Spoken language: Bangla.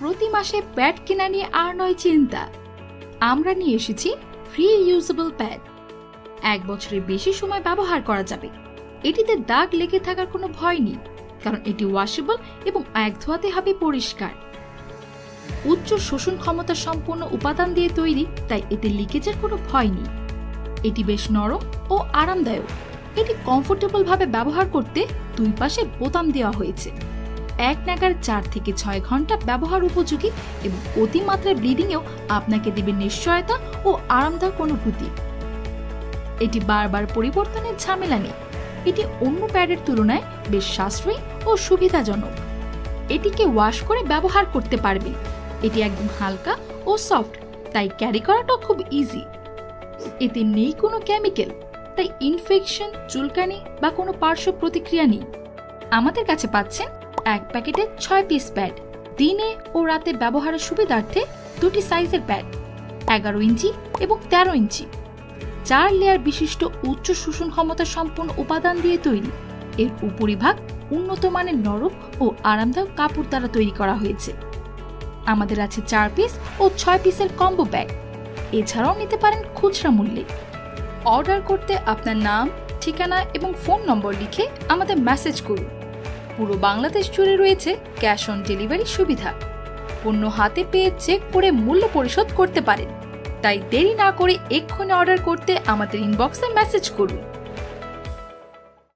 প্রতি মাসে প্যাড কেনা নিয়ে আর নয় চিন্তা। আমরা নিয়ে এসেছি ফ্রি ইউজেবল প্যাড এক বছরের বেশি সময় ব্যবহার করা যাবে। এটিতে দাগ লেগে থাকার কোনো ভয় নেই, কারণ এটি ওয়াশেবল এবং এক ধোয়াতে হবে পরিষ্কার। উচ্চ শোষণ ক্ষমতা সম্পন্ন উপাদান দিয়ে তৈরি, তাই এতে লিকেজের কোনো ভয় নেই। এটি বেশ নরম ও আরামদায়ক। এটি কমফোর্টেবল ভাবে ব্যবহার করতে দুই পাশে বোতাম দেওয়া হয়েছে। এক নাগার চার থেকে ছয় ঘণ্টা ব্যবহার উপযোগী এবং অতিমাত্রায় ব্লিডিংয়েও আপনাকে দেবে নিশ্চয়তা ও আরামদায়ক অনুভূতি। এটি বারবার পরিবর্তনের ঝামেলা নেই। এটি অন্য প্যাডের তুলনায় বেশ সাশ্রয়ী ও সুবিধাজনক। এটিকে ওয়াশ করে ব্যবহার করতে পারবেন। এটি একদম হালকা ও সফট, তাই ক্যারি করাটাও খুব ইজি। এতে নেই কোনো কেমিক্যাল, তাই ইনফেকশন, চুলকানি বা কোনো পার্শ্ব প্রতিক্রিয়া নেই। আমাদের কাছে পাচ্ছেন এক প্যাকেটে ছয় পিস প্যাড দিনে ও রাতে ব্যবহারের সুবিধার্থে দুটি সাইজের প্যাড এগারো ইঞ্চি এবং তেরো ইঞ্চি। চার লেয়ার বিশিষ্ট উচ্চ শোষণ ক্ষমতা সম্পন্ন উপাদান দিয়ে তৈরি। এর উপরিভাগ উন্নত মানের নরম ও আরামদায়ক কাপড় দ্বারা তৈরি করা হয়েছে। আমাদের আছে চার পিস ও ছয় পিসের কম্বো ব্যাগ এছাড়াও নিতে পারেন খুচরা মূল্যে। অর্ডার করতে আপনার নাম, ঠিকানা এবং ফোন নম্বর লিখে আমাদের মেসেজ করুন। পুরো বাংলাদেশ জুড়ে রয়েছে ক্যাশ অন ডেলিভারি সুবিধা। পণ্য হাতে পেয়ে চেক করে মূল্য পরিশোধ করতে পারেন। তাই দেরি না করে এক্ষুনি অর্ডার করতে আমাদের ইনবক্সে মেসেজ করুন।